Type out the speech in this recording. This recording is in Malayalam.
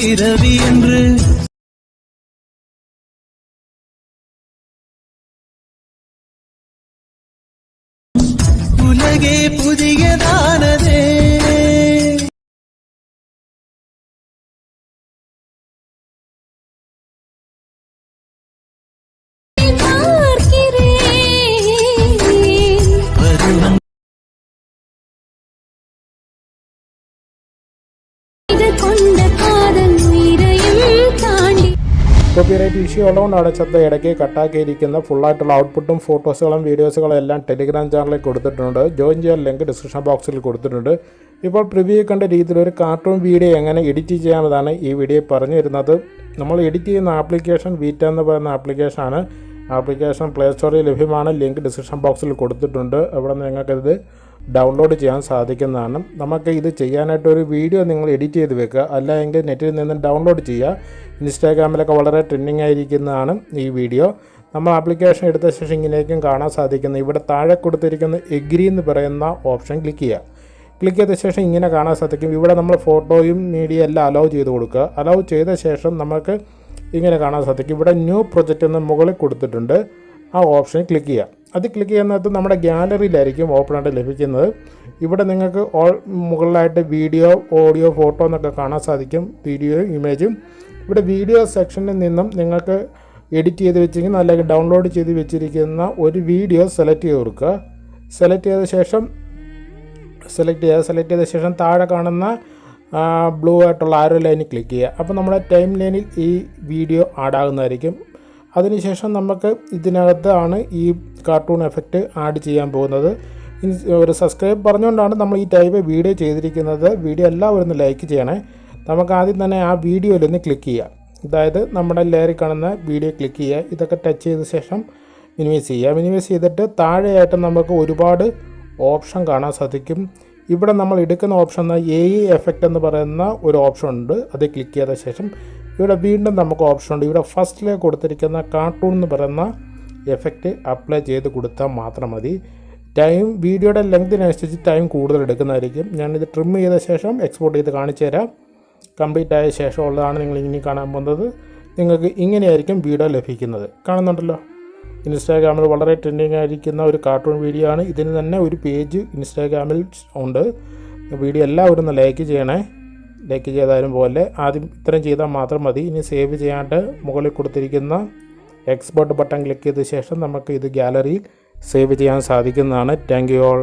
பிறவி என்று. உலகே புதியதா? കോപ്പിറൈറ്റ് ഇഷ്യൂ ഉള്ളതുകൊണ്ടാണ് ചത്ത ഇടയ്ക്ക് കട്ടാക്കിയിരിക്കുന്ന ഫുള്ളായിട്ടുള്ള ഔട്ട്പുട്ടും ഫോട്ടോസുകളും വീഡിയോസുകളും എല്ലാം ടെലിഗ്രാം ചാനലിൽ കൊടുത്തിട്ടുണ്ട്. ജോയിൻ ചെയ്യാൻ ലിങ്ക് ഡിസ്ക്രിപ്ഷൻ ബോക്സിൽ കൊടുത്തിട്ടുണ്ട്. ഇപ്പോൾ പ്രിവ്യൂ കണ്ട രീതിയിൽ ഒരു കാർട്ടൂൺ വീഡിയോ എങ്ങനെ എഡിറ്റ് ചെയ്യാമെന്നാണ് ഈ വീഡിയോ പറഞ്ഞു തരുന്നത് നമ്മൾ എഡിറ്റ് ചെയ്യുന്ന ആപ്ലിക്കേഷൻ വീറ്റ എന്ന് പറയുന്ന ആപ്ലിക്കേഷനാണ് ആപ്ലിക്കേഷൻ പ്ലേ സ്റ്റോറിൽ ലഭ്യമാണ്. ലിങ്ക് ഡിസ്ക്രിപ്ഷൻ ബോക്സിൽ കൊടുത്തിട്ടുണ്ട്. അവിടെ നിന്ന് നിങ്ങൾക്കിത് ഡൗൺലോഡ് ചെയ്യാൻ സാധിക്കുന്നതാണ്. നമുക്ക് ഇത് ചെയ്യാനായിട്ട് ഒരു വീഡിയോ നിങ്ങൾ എഡിറ്റ് ചെയ്ത് വെക്കുക. അല്ലെങ്കിൽ നെറ്റിൽ നിന്ന് ഡൗൺലോഡ് ചെയ്യുക. ഇൻസ്റ്റാഗ്രാമിലൊക്കെ വളരെ ട്രെൻഡിങ് ആയിരിക്കുന്നതാണ് ഈ വീഡിയോ. നമ്മൾ ആപ്ലിക്കേഷൻ എടുത്ത ശേഷം ഇങ്ങനെയൊക്കെയും കാണാൻ സാധിക്കുന്നത് ഇവിടെ താഴെ കൊടുത്തിരിക്കുന്ന എഗ്രി എന്ന് പറയുന്ന ഓപ്ഷൻ ക്ലിക്ക് ചെയ്യുക. ക്ലിക്ക് ചെയ്ത ശേഷം ഇങ്ങനെ കാണാൻ സാധിക്കും. ഇവിടെ നമ്മൾ ഫോട്ടോയും മീഡിയ എല്ലാം അലൗ ചെയ്ത് കൊടുക്കുക. അലൗ ചെയ്ത ശേഷം നമുക്ക് ഇങ്ങനെ കാണാൻ സാധിക്കും. ഇവിടെ ന്യൂ പ്രൊജക്റ്റ് എന്ന് മുകളിൽ കൊടുത്തിട്ടുണ്ട്. ആ ഓപ്ഷൻ ക്ലിക്ക് ചെയ്യുക. അത് ക്ലിക്ക് ചെയ്യുന്നത് നമ്മുടെ ഗ്യാലറിയിലായിരിക്കും ഓപ്പൺ ആയിട്ട് ലഭിക്കുന്നത്. ഇവിടെ നിങ്ങൾക്ക് ഓൾ മുകളിലായിട്ട് വീഡിയോ ഓഡിയോ ഫോട്ടോ എന്നൊക്കെ കാണാൻ സാധിക്കും. വീഡിയോയും ഇമേജും. ഇവിടെ വീഡിയോ സെക്ഷനിൽ നിന്നും നിങ്ങൾക്ക് എഡിറ്റ് ചെയ്ത് വെച്ചിരിക്കുന്ന അല്ലെങ്കിൽ ഡൗൺലോഡ് ചെയ്ത് വെച്ചിരിക്കുന്ന ഒരു വീഡിയോ സെലക്ട് ചെയ്ത് കൊടുക്കുക. സെലക്ട് ചെയ്ത ശേഷം സെലക്ട് ചെയ്യുക സെലക്ട് ചെയ്ത ശേഷം താഴെ കാണുന്ന ബ്ലൂ ആയിട്ടുള്ള ആരോ ലൈനിൽ ക്ലിക്ക് ചെയ്യുക. അപ്പോൾ നമ്മുടെ ടൈം ലൈനിൽ ഈ വീഡിയോ ആഡാകുന്നതായിരിക്കും അതിനുശേഷം നമുക്ക് ഇതിനകത്താണ് ഈ കാർട്ടൂൺ എഫക്റ്റ് ആഡ് ചെയ്യാൻ പോകുന്നത്. ഒരു സബ്സ്ക്രൈബ് പറഞ്ഞുകൊണ്ടാണ് നമ്മൾ ഈ ടൈപ്പ് വീഡിയോ ചെയ്തിരിക്കുന്നത്. വീഡിയോ എല്ലാവരും ഒന്ന് ലൈക്ക് ചെയ്യണേ. നമുക്ക് ആദ്യം തന്നെ ആ വീഡിയോയിൽ ഒന്ന് ക്ലിക്ക് ചെയ്യാം. അതായത് നമ്മുടെ ലെയറിൽ കാണുന്ന വീഡിയോ ക്ലിക്ക് ചെയ്യുക. ഇതൊക്കെ ടച്ച് ചെയ്ത ശേഷം മിനിമൈസ് ചെയ്യുക. മിനിമൈസ് ചെയ്തിട്ട് താഴെയായിട്ട് നമുക്ക് ഒരുപാട് ഓപ്ഷൻ കാണാൻ സാധിക്കും. ഇവിടെ നമ്മൾ എടുക്കുന്ന ഓപ്ഷൻ എ ഇ എഫക്റ്റ് എന്ന് പറയുന്ന ഒരു ഓപ്ഷൻ ഉണ്ട്. അത് ക്ലിക്ക് ചെയ്ത ശേഷം ഇവിടെ വീണ്ടും നമുക്ക് ഓപ്ഷൻ ഉണ്ട്. ഇവിടെ ഫസ്റ്റിലെ കൊടുത്തിരിക്കുന്ന കാർട്ടൂൺ എന്ന് പറയുന്ന എഫക്റ്റ് അപ്ലൈ ചെയ്ത് കൊടുത്താൽ മാത്രം മതി. ടൈം വീഡിയോയുടെ ലെങ്തിനനുസരിച്ച് ടൈം കൂടുതൽ എടുക്കുന്നതായിരിക്കും. ഞാനിത് ട്രിം ചെയ്ത ശേഷം എക്സ്പോർട്ട് ചെയ്ത് കാണിച്ചു തരാം. കംപ്ലീറ്റ് ആയ ശേഷമുള്ളതാണ് നിങ്ങൾ ഇനി കാണാൻ പോകുന്നത്. നിങ്ങൾക്ക് ഇങ്ങനെയായിരിക്കും വീഡിയോ ലഭിക്കുന്നത്. കാണുന്നുണ്ടല്ലോ? ഇൻസ്റ്റാഗ്രാമിൽ വളരെ ട്രെൻഡിങ് ആയിരിക്കുന്ന ഒരു കാർട്ടൂൺ വീഡിയോ ആണ്. ഇതിന് തന്നെ ഒരു പേജ് ഇൻസ്റ്റാഗ്രാമിൽ ഉണ്ട്. വീഡിയോ എല്ലാവരും ഒന്ന് ലൈക്ക് ചെയ്യണേ. ലൈക്ക് ചെയ്താലും പോലെ ആദ്യം ഇത്രയും ചെയ്താൽ മാത്രം മതി. ഇനി സേവ് ചെയ്യാണ്ട് മുകളിൽ കൊടുത്തിരിക്കുന്ന എക്സ്പോർട്ട് ബട്ടൺ ക്ലിക്ക് ചെയ്ത ശേഷം നമുക്ക് ഇത് ഗാലറിയിൽ സേവ് ചെയ്യാൻ സാധിക്കുന്നതാണ്. Thank you all